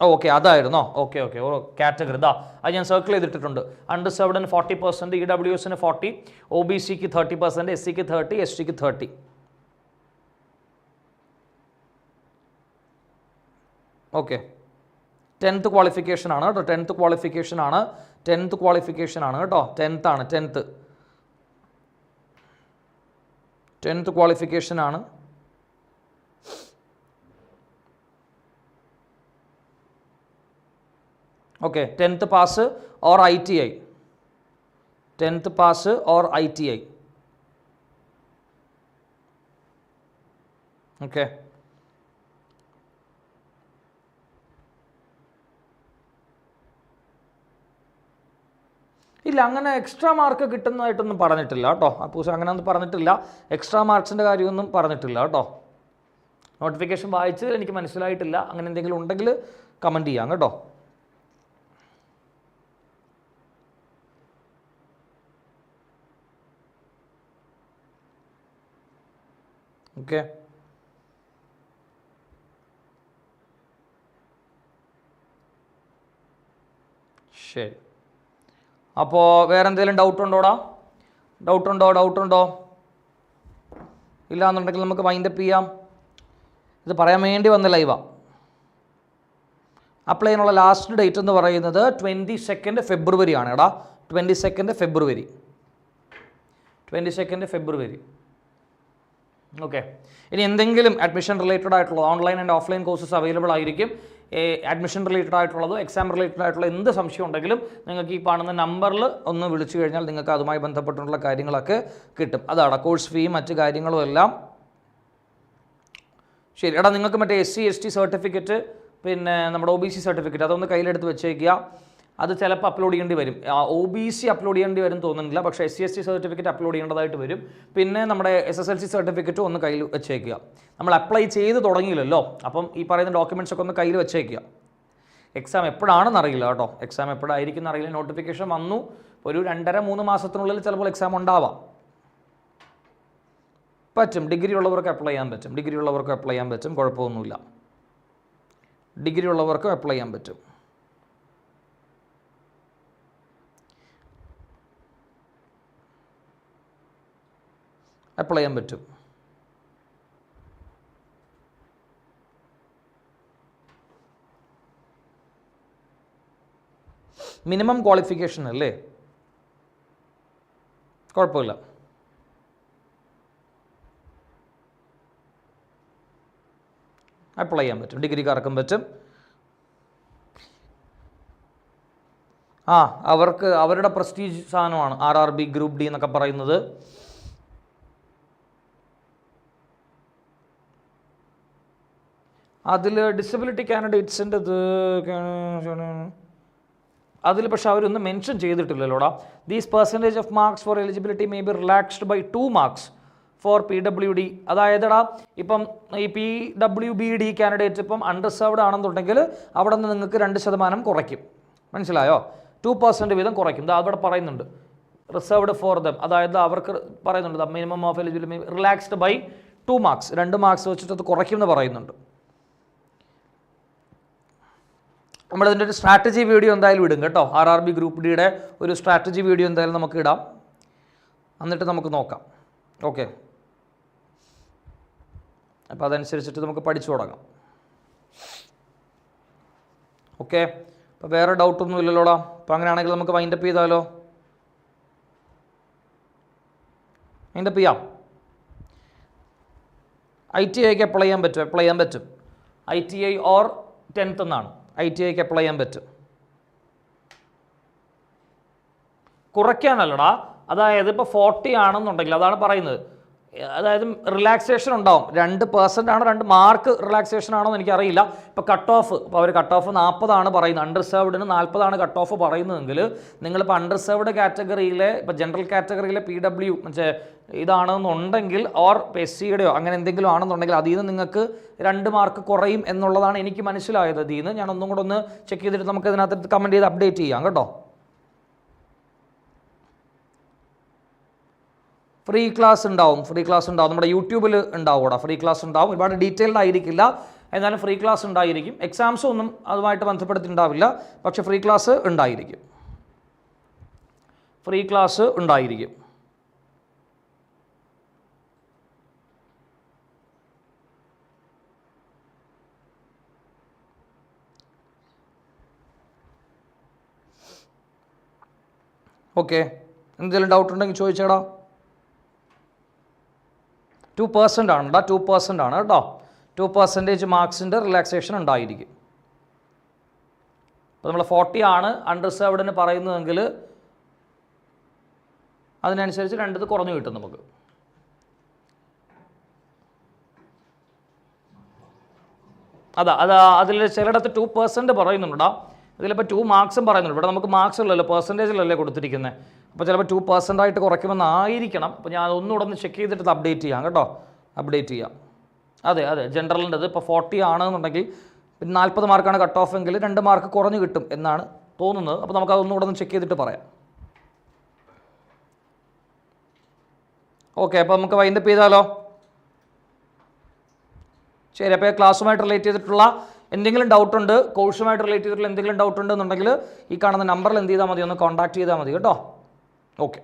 ഓക്കെ അതായിരുന്നോ. ഓക്കെ ഓക്കെ ഓ കാറ്റഗറി ഇതാ അത് ഞാൻ സർക്കിൾ ചെയ്തിട്ടുണ്ട് അൺഡിസേർവ്ഡിന് ഫോർട്ടി പെർസെന്റ് ഇ ഡബ്ല്യു എസിന് ഫോർട്ടി ഒ ബി സിക്ക് തേർട്ടി പെർസെന്റ് എസ് സിക്ക് തേർട്ടി എസ് ടിക്ക് തേർട്ടി ഓക്കെ ടെൻത്ത് ക്വാളിഫിക്കേഷൻ ആണ് കേട്ടോ. ടെൻത്ത് ക്വാളിഫിക്കേഷൻ ആണ്. ടെൻത്ത് ക്വാളിഫിക്കേഷൻ ആണ് കേട്ടോ. ടെൻത്ത് ആണ്. ടെൻത്ത് ടെൻത്ത് ക്വാളിഫിക്കേഷൻ ആണ്. Okay tenth pass or I T I tenth pass or I T I okay ഇല്ല അങ്ങനെ എക്സ്ട്രാ മാർക്ക് കിട്ടുന്നതായിട്ടൊന്നും പറഞ്ഞിട്ടില്ല കേട്ടോ. അപ്പൂസ് അങ്ങനെ ഒന്നും പറഞ്ഞിട്ടില്ല. എക്സ്ട്രാ മാർക്സിന്റെ കാര്യമൊന്നും പറഞ്ഞിട്ടില്ല കേട്ടോ. നോട്ടിഫിക്കേഷൻ വായിച്ചതിൽ എനിക്ക് മനസ്സിലായിട്ടില്ല. അങ്ങനെ എന്തെങ്കിലും ഉണ്ടെങ്കിൽ കമന്റ് ചെയ്യാം കേട്ടോ. ഓക്കെ ശരി. അപ്പോൾ വേറെ എന്തെങ്കിലും ഡൗട്ട് ഉണ്ടോടാ? ഡൗട്ട് ഉണ്ടോ? ഡൗട്ട് ഉണ്ടോ? ഇല്ലാന്നുണ്ടെങ്കിൽ നമുക്ക് വൈൻഡപ്പ് ചെയ്യാം. ഇത് പറയാൻ വേണ്ടി വന്ന ലൈവാ അപ്ലൈ ചെയ്യാനുള്ള ലാസ്റ്റ് ഡേറ്റ് എന്ന് പറയുന്നത് ട്വന്റി സെക്കൻഡ് ഫെബ്രുവരി ആണ് എടാ twenty second February. Twenty second February. Okay ഇനി എന്തെങ്കിലും അഡ്മിഷൻ റിലേറ്റഡ് ആയിട്ടുള്ള online and offline courses available ആയിരിക്കും. അഡ്മിഷൻ റിലേറ്റഡ് ആയിട്ടുള്ളതോ എക്സാം റിലേറ്റഡ് ആയിട്ടുള്ള എന്ത് സംശയം ഉണ്ടെങ്കിലും നിങ്ങൾക്ക് ഈ കാണുന്ന നമ്പറിൽ ഒന്ന് വിളിച്ചു കഴിഞ്ഞാൽ നിങ്ങൾക്ക് അതുമായി ബന്ധപ്പെട്ടുള്ള കാര്യങ്ങളൊക്കെ കിട്ടും. അതാണ് കോഴ്സ് ഫീ മറ്റ് കാര്യങ്ങളും എല്ലാം. ശരി എടാ നിങ്ങൾക്ക് മറ്റേ S C S T certificate പിന്നെ നമ്മുടെ ഒ ബി സി സർട്ടിഫിക്കറ്റ് അതൊന്ന് കയ്യിലെടുത്ത് വെച്ചേക്കുക. അത് ചിലപ്പോൾ അപ്ലോഡ് ചെയ്യേണ്ടി വരും. ഒ ബി സി അപ്ലോഡ് ചെയ്യേണ്ടി വരും തോന്നുന്നില്ല. പക്ഷേ S C S T certificate upload ചെയ്യേണ്ടതായിട്ട് വരും. പിന്നെ നമ്മുടെ എസ് എസ് എൽ സി സർട്ടിഫിക്കറ്റും ഒന്ന് കയ്യിൽ വെച്ചേക്കുക. നമ്മൾ അപ്ലൈ ചെയ്ത് തുടങ്ങിയില്ലല്ലോ. അപ്പം ഈ പറയുന്ന ഡോക്യുമെന്റ്സ് ഒക്കെ ഒന്ന് കയ്യിൽ വെച്ചേക്കുക. എക്സാം എപ്പോഴാണെന്ന് അറിയില്ല കേട്ടോ. എക്സാം എപ്പോഴായിരിക്കും അറിയില്ല. നോട്ടിഫിക്കേഷൻ വന്നു. ഒരു രണ്ടര മൂന്ന് മാസത്തിനുള്ളിൽ ചിലപ്പോൾ എക്സാം ഉണ്ടാവാം. പറ്റും. ഡിഗ്രി ഉള്ളവർക്ക് അപ്ലൈ ചെയ്യാൻ പറ്റും. ഡിഗ്രി ഉള്ളവർക്ക് അപ്ലൈ ചെയ്യാൻ പറ്റും. കുഴപ്പമൊന്നുമില്ല. ഡിഗ്രി ഉള്ളവർക്കും അപ്ലൈ ചെയ്യാൻ പറ്റും. അപ്ലൈ ചെയ്യാൻ പറ്റും. മിനിമം ക്വാളിഫിക്കേഷൻ അല്ലേ? കുഴപ്പമില്ല. അപ്ലൈ ചെയ്യാൻ പറ്റും. ഡിഗ്രിക്കാർക്കും പറ്റും. ആ അവർക്ക് അവരുടെ പ്രസ്റ്റീജ് സാധനമാണ് R R B group D എന്നൊക്കെ പറയുന്നത്. അതിൽ ഡിസബിലിറ്റി കാൻഡിഡേറ്റ്സിന്റെ ഇത് അതിൽ പക്ഷെ അവരൊന്നും mention ചെയ്തിട്ടില്ലല്ലോടാ. These percentage of marks for eligibility may be relaxed by two marks for P W D അതായതടാ ഇപ്പം ഈ P W B D candidate ഇപ്പം അൺറിസർവ്ഡ് ആണെന്നുണ്ടെങ്കിൽ അവിടെ നിന്ന് നിങ്ങൾക്ക് രണ്ട് ശതമാനം കുറയ്ക്കും. മനസ്സിലായോ? ടു പെർസെന്റ് വീതം കുറയ്ക്കും. ഇത് അവിടെ പറയുന്നുണ്ട്. റിസർവ്ഡ് ഫോർ ദം അതായത് അവർക്ക് പറയുന്നുണ്ട് minimum of eligibility relaxed by two marks രണ്ട് മാർക്സ് വെച്ചിട്ട് അത് കുറയ്ക്കുമെന്ന് പറയുന്നുണ്ട്. നമ്മളിതിന്റെ ഒരു സ്ട്രാറ്റജി വീഡിയോ എന്തായാലും ഇടും കേട്ടോ. ആർ ആർ ബി ഗ്രൂപ്പ് ഡിയുടെ ഒരു സ്ട്രാറ്റജി വീഡിയോ എന്തായാലും നമുക്ക് ഇടാം. എന്നിട്ട് നമുക്ക് നോക്കാം. ഓക്കെ അപ്പോൾ അതനുസരിച്ചിട്ട് നമുക്ക് പഠിച്ചു തുടങ്ങാം. ഓക്കെ അപ്പോൾ വേറെ ഡൗട്ടൊന്നും ഇല്ലല്ലോടാ. അപ്പോൾ അങ്ങനെയാണെങ്കിൽ നമുക്ക് വൈൻഡപ്പ് ചെയ്താലോ? വൈൻഡപ്പ് ചെയ്യാം. ഐ ടി ഐക്ക് അപ്ലൈ ചെയ്യാൻ പറ്റും. അപ്ലൈ ചെയ്യാൻ പറ്റും. I T I or tenth എന്നാണ്. ഐ ടി ഐക്ക് അപ്ലൈ ചെയ്യാൻ പറ്റും. കുറയ്ക്കാനല്ലടാ. അതായത് ഇപ്പോൾ ഫോർട്ടി ആണെന്നുണ്ടെങ്കിൽ അതാണ് പറയുന്നത്. അതായത് റിലാക്സേഷൻ ഉണ്ടാവും. രണ്ട് പേഴ്സന്റ് ആണോ രണ്ട് മാർക്ക് റിലാക്സേഷൻ ആണോ എന്ന് എനിക്കറിയില്ല. ഇപ്പോൾ കട്ട് ഓഫ് ഇപ്പോൾ അവർ കട്ട് ഓഫ് നാൽപ്പതാണ് പറയുന്നത് അൺറിസർവ്ഡിന് നാൽപ്പതാണ് കട്ട് ഓഫ് പറയുന്നതെങ്കിൽ നിങ്ങളിപ്പോൾ അൺറിസർവ്ഡ് കാറ്റഗറിയിലെ ഇപ്പോൾ ജനറൽ കാറ്റഗറിയിലെ പി ഡബ്ല്യു മറ്റേ ഇതാണെന്നുണ്ടെങ്കിൽ ഓർ പെസ്സിയുടെയോ അങ്ങനെ എന്തെങ്കിലും ആണെന്നുണ്ടെങ്കിൽ അതിൽ നിന്ന് നിങ്ങൾക്ക് രണ്ട് മാർക്ക് കുറയും എന്നുള്ളതാണ് എനിക്ക് മനസ്സിലായത്. അതിൽ നിന്ന് ഞാൻ ഒന്നും കൂടെ ഒന്ന് ചെക്ക് ചെയ്തിട്ട് നമുക്ക് ഇതിനകത്ത് കമന്റ് ചെയ്ത് അപ്ഡേറ്റ് ചെയ്യാം കേട്ടോ. ഫ്രീ ക്ലാസ് ഉണ്ടാവും ഫ്രീ ക്ലാസ് ഉണ്ടാവും. നമ്മുടെ യൂട്യൂബിൽ ഉണ്ടാവും കൂടാ ഫ്രീ ക്ലാസ് ഉണ്ടാവും. ഒരുപാട് ഡീറ്റെയിൽഡ് ആയിരിക്കില്ല. എന്നാലും ഫ്രീ ക്ലാസ് ഉണ്ടായിരിക്കും. എക്സാംസ് ഒന്നും അതുമായിട്ട് ബന്ധപ്പെടുത്തിയിട്ടുണ്ടാവില്ല പക്ഷേ ഫ്രീ ക്ലാസ് ഉണ്ടായിരിക്കും. ഫ്രീ ക്ലാസ് ഉണ്ടായിരിക്കും. ഓക്കെ. എന്തെങ്കിലും ഡൗട്ട് ഉണ്ടെങ്കിൽ ചോദിച്ചേടാ. ടു പേഴ്സന്റ് ആണ് കേട്ടോ ടു പേഴ്സന്റ് ആണ് കേട്ടോ ടു പെർസെന്റേജ് മാർക്സിന്റെ റിലാക്സേഷൻ ഉണ്ടായിരിക്കും. അപ്പോൾ നമ്മൾ ഫോർട്ടി ആണ് അൺറിസേർവ്ഡിന് പറയുന്നതെങ്കിൽ അതിനനുസരിച്ച് രണ്ടത് കുറഞ്ഞു കിട്ടും നമുക്ക്. അതാ അതാ അതിൽ ചിലയിടത്ത് ടു പെർസെന്റ് പറയുന്നുണ്ടോ ഇതിലിപ്പോൾ ടു മാർക്സും പറയുന്നുണ്ട്. ഇവിടെ നമുക്ക് മാർക്സ് ഉള്ളല്ലോ പെർസെന്റേജിലല്ലേ കൊടുത്തിരിക്കുന്നത്? അപ്പോൾ ചിലപ്പോൾ ടു പെർസെന്റ് ആയിട്ട് കുറയ്ക്കുമെന്നായിരിക്കണം. അപ്പോൾ ഞാൻ ഒന്നുകൂടെ ഒന്ന് ചെക്ക് ചെയ്തിട്ട് അപ്ഡേറ്റ് ചെയ്യാം കേട്ടോ. അപ്ഡേറ്റ് ചെയ്യാം. അതെ അതെ. ജനറലിന്റെ അത് ഇപ്പോൾ ഫോർട്ടി ആണെന്നുണ്ടെങ്കിൽ പിന്നെ നാൽപ്പത് മാർക്കാണ് കട്ട് ഓഫ് എങ്കിൽ രണ്ട് മാർക്ക് കുറഞ്ഞ് കിട്ടും എന്നാണ് തോന്നുന്നത്. അപ്പോൾ നമുക്ക് അതൊന്നുകൂടെ ഒന്ന് ചെക്ക് ചെയ്തിട്ട് പറയാം. ഓക്കെ അപ്പോൾ നമുക്ക് വൈൻഡപ്പ് ചെയ്താലോ? ശരി അപ്പോൾ ക്ലാസ്സുമായിട്ട് റിലേറ്റ് ചെയ്തിട്ടുള്ള എന്തെങ്കിലും ഡൗട്ട് ഉണ്ട് കോഴ്സുമായിട്ട് റിലേറ്റ് ചെയ്തിട്ടുള്ള എന്തെങ്കിലും ഡൗട്ട് ഉണ്ടെന്നുണ്ടെങ്കിൽ ഈ കാണുന്ന നമ്പറിൽ എന്ത് ചെയ്താൽ മതി? ഒന്ന് കോൺടാക്ട് ചെയ്താൽ മതി കേട്ടോ? ഓക്കെ